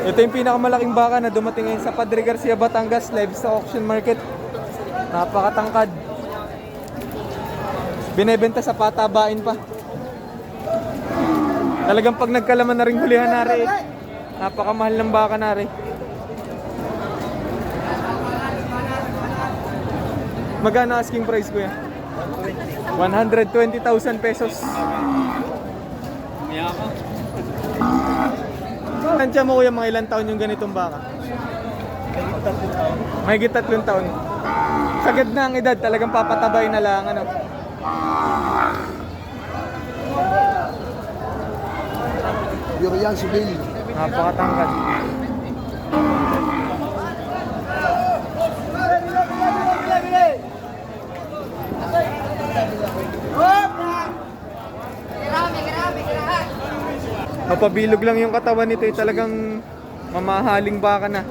Ito yung pinakamalaking baka na dumating ngayon sa Padre Garcia, Batangas, Livestock Auction Market. Napakatangkad. Binebenta sa patabain pa. Talagang pag nagkalaman na rin hulihan nari. eh. Napakamahal ng baka nari. Magkano asking price ko yan? 120,000 pesos. Tansya mo kuya mga ilang taon yung ganitong baka? May tatlong taon. Sagad na ang edad, talagang papatabay na lang ano. Yurian Sibil. Napakatangkad. Mapabilog lang yung katawan nito eh. Talagang mamahaling baka na.